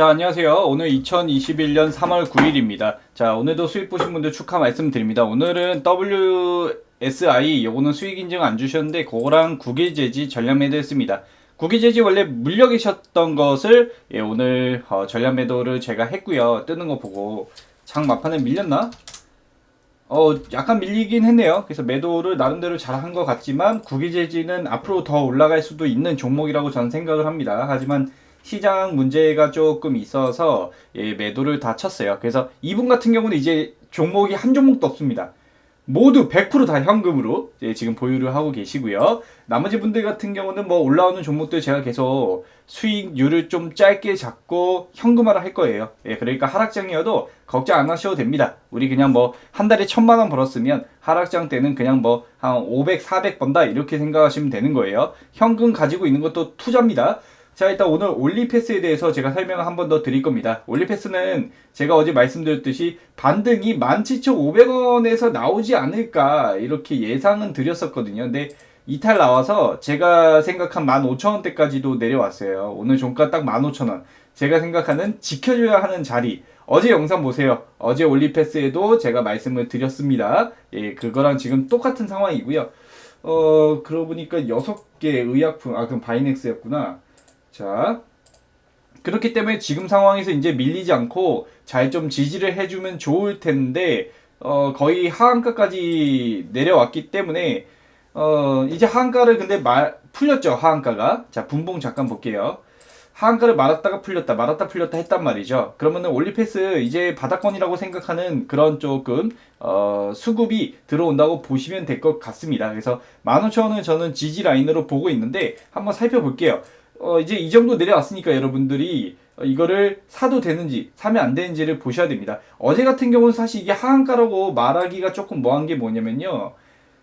자, 안녕하세요. 오늘 2021년 3월 9일입니다. 자, 오늘도 수익 보신 분들 축하 말씀드립니다. 오늘은 WSI, 요거는 수익 인증 안 주셨는데, 그거랑 국일제지 전량 매도했습니다. 국일제지 원래 물려 계셨던 것을, 예, 오늘 어, 전량 매도를 제가 했고요 뜨는 거 보고, 장 막판에 밀렸나? 어, 약간 밀리긴 했네요. 그래서 매도를 나름대로 잘 한 것 같지만, 국일제지는 앞으로 더 올라갈 수도 있는 종목이라고 저는 생각을 합니다. 하지만, 시장 문제가 조금 있어서 예, 매도를 다 쳤어요. 그래서 이분 같은 경우는 이제 종목이 한 종목도 없습니다. 모두 100%다 현금으로 예, 지금 보유를 하고 계시고요. 나머지 분들 같은 경우는 뭐 올라오는 종목들 제가 계속 수익률을 좀 짧게 잡고 현금화를 할 거예요. 예, 그러니까 하락장이어도 걱정 안 하셔도 됩니다. 우리 그냥 뭐 한 달에 천만 원 벌었으면 하락장 때는 그냥 뭐 한 500, 400 번다 이렇게 생각하시면 되는 거예요. 현금 가지고 있는 것도 투자입니다. 자, 일단 오늘 올리패스에 대해서 제가 설명을 한 번 더 드릴 겁니다. 올리패스는 제가 어제 말씀드렸듯이 반등이 17,500원에서 나오지 않을까 이렇게 예상은 드렸었거든요. 근데 이탈 나와서 제가 생각한 15,000원대까지도 내려왔어요. 오늘 종가 딱 15,000원. 제가 생각하는 지켜줘야 하는 자리. 어제 영상 보세요. 어제 올리패스에도 제가 말씀을 드렸습니다. 예, 그거랑 지금 똑같은 상황이고요. 어, 그러고 보니까 6개 의약품, 아, 그럼 바이넥스였구나. 자, 그렇기 때문에 지금 상황에서 이제 밀리지 않고 잘 좀 지지를 해주면 좋을 텐데, 어, 거의 하한가까지 내려왔기 때문에, 어, 이제 하한가를 근데 말, 풀렸죠, 하한가가. 자, 분봉 잠깐 볼게요. 하한가를 말았다가 풀렸다, 말았다 풀렸다 했단 말이죠. 그러면은 올리패스 이제 바닥권이라고 생각하는 그런 조금, 어, 수급이 들어온다고 보시면 될 것 같습니다. 그래서 15,000원은 저는 지지 라인으로 보고 있는데, 한번 살펴볼게요. 어, 이제 이 정도 내려왔으니까 여러분들이 어, 이거를 사도 되는지 사면 안 되는지를 보셔야 됩니다. 어제 같은 경우는 사실 이게 하한가라고 말하기가 조금 뭐한 게 뭐냐면요.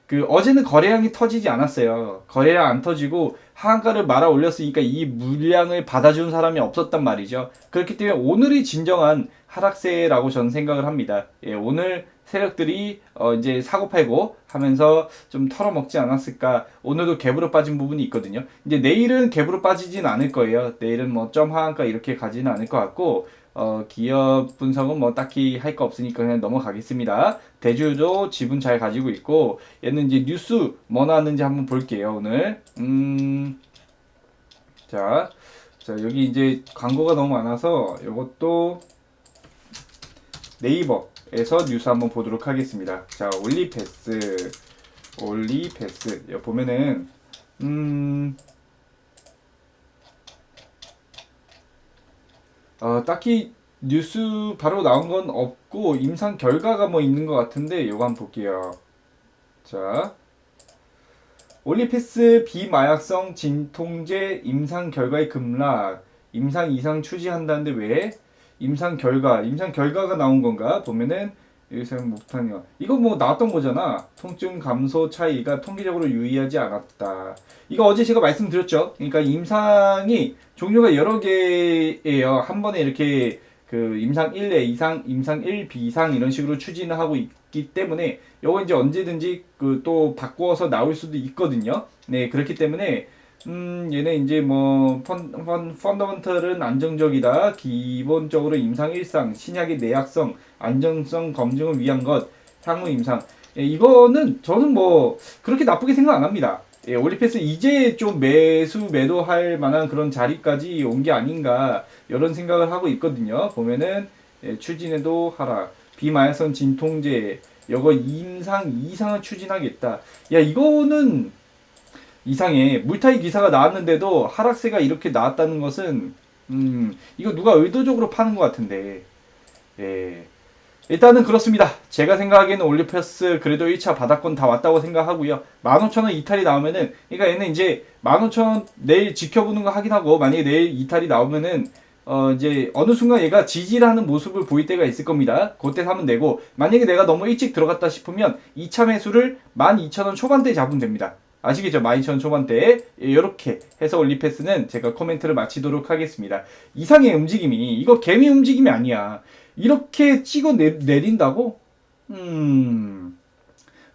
그 어제는 거래량이 터지지 않았어요. 거래량 안 터지고 하한가를 말아 올렸으니까 이 물량을 받아준 사람이 없었단 말이죠. 그렇기 때문에 오늘이 진정한 하락세라고 저는 생각을 합니다. 예, 오늘 세력들이 어 이제 사고 팔고 하면서 좀 털어먹지 않았을까. 오늘도 갭으로 빠진 부분이 있거든요. 이제 내일은 갭으로 빠지진 않을 거예요. 내일은 뭐 점 하한가 이렇게 가지는 않을 것 같고 어 기업 분석은 뭐 딱히 할 거 없으니까 그냥 넘어가겠습니다. 대주도 지분 잘 가지고 있고 얘는 이제 뉴스 뭐 나왔는지 한번 볼게요. 오늘 음. 자, 자 여기 이제 광고가 너무 많아서 이것도 네이버에서 뉴스 한번 보도록 하겠습니다. 자, 올리패스, 올리패스. 여기 보면은 음, 어, 딱히 뉴스 바로 나온 건 없고 임상 결과가 뭐 있는 것 같은데 이거 한번 볼게요. 자, 올리패스 비마약성 진통제 임상 결과의 급락, 임상 이상 추지한다는데 왜? 임상 결과, 임상 결과가 나온 건가? 보면은 여기서 목탄이요. 이거 뭐 나왔던 거잖아. 통증 감소 차이가 통계적으로 유의하지 않았다. 이거 어제 제가 말씀드렸죠. 그러니까 임상이 종류가 여러 개예요. 한 번에 이렇게 그 임상 1례 이상, 임상 1 비상 이런 식으로 추진을 하고 있기 때문에 이거 이제 언제든지 그 또 바꾸어서 나올 수도 있거든요. 네, 그렇기 때문에 음, 얘네 이제 뭐 펀, 펀, 펀더먼털은 안정적이다. 기본적으로 임상 일상, 신약의 내약성, 안정성 검증을 위한 것, 향후 임상. 예, 이거는 저는 뭐 그렇게 나쁘게 생각 안 합니다. 예, 올리패스 이제 좀 매수 매도할 만한 그런 자리까지 온 게 아닌가 이런 생각을 하고 있거든요. 보면은 예, 추진에도 하라. 비마약성 진통제 이거 임상 이상을 추진하겠다. 야 이거는 이상해. 물타기 기사가 나왔는데도 하락세가 이렇게 나왔다는 것은 음 이거 누가 의도적으로 파는 것 같은데 예 일단은 그렇습니다. 제가 생각하기에는 올리패스 그래도 1차 바닥권 다 왔다고 생각하고요. 15,000원 이탈이 나오면은 그러니까 얘는 이제 15,000원 내일 지켜보는 거 확인하고 만약에 내일 이탈이 나오면은 어 이제 어느 순간 얘가 지지하는 모습을 보일 때가 있을 겁니다. 그때 사면 되고 만약에 내가 너무 일찍 들어갔다 싶으면 2차 매수를 12,000원 초반대에 잡으면 됩니다. 아시겠죠? 12,000원 초반대에 이렇게 해서 올리패스는 제가 코멘트를 마치도록 하겠습니다. 이상의 움직임이 이거 개미 움직임이 아니야. 이렇게 찍어 내, 내린다고? 음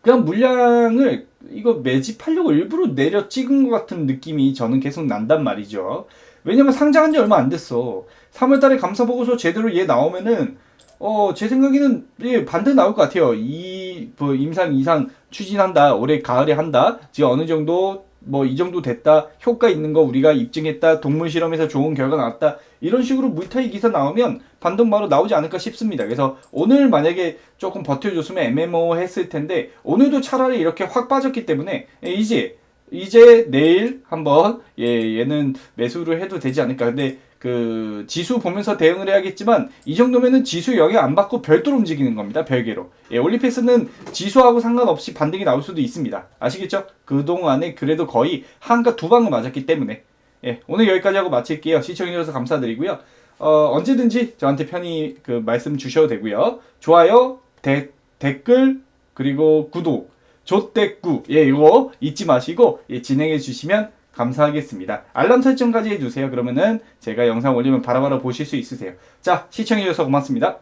그냥 물량을 이거 매집하려고 일부러 내려 찍은 것 같은 느낌이 저는 계속 난단 말이죠. 왜냐면 상장한 지 얼마 안 됐어. 3월달에 감사 보고서 제대로 얘 나오면은 어 제 생각에는 예, 반대 나올 것 같아요. 이 뭐 임상 이상 추진한다. 올해 가을에 한다. 지금 어느 정도 뭐 이 정도 됐다. 효과 있는 거 우리가 입증했다. 동물 실험에서 좋은 결과 나왔다. 이런 식으로 물타기 기사 나오면 반등 바로 나오지 않을까 싶습니다. 그래서 오늘 만약에 조금 버텨줬으면 MMO 했을 텐데 오늘도 차라리 이렇게 확 빠졌기 때문에 예, 이제 이제 내일 한번 예 얘는 매수를 해도 되지 않을까. 근데 그 지수 보면서 대응을 해야겠지만 이 정도면은 지수 영향 안 받고 별도로 움직이는 겁니다. 별개로. 예, 올리페스는 지수하고 상관없이 반등이 나올 수도 있습니다. 아시겠죠? 그 동안에 그래도 거의 한가 두 방을 맞았기 때문에 예, 오늘 여기까지 하고 마칠게요. 시청해 주셔서 감사드리고요. 어, 언제든지 저한테 편히 그 말씀 주셔도 되고요. 좋아요, 대, 댓글, 그리고 구독, 조댓구, 예, 이거 잊지 마시고, 예, 진행해 주시면 감사하겠습니다. 알람 설정까지 해주세요. 그러면은 제가 영상 올리면 바로바로 보실 수 있으세요. 자, 시청해주셔서 고맙습니다.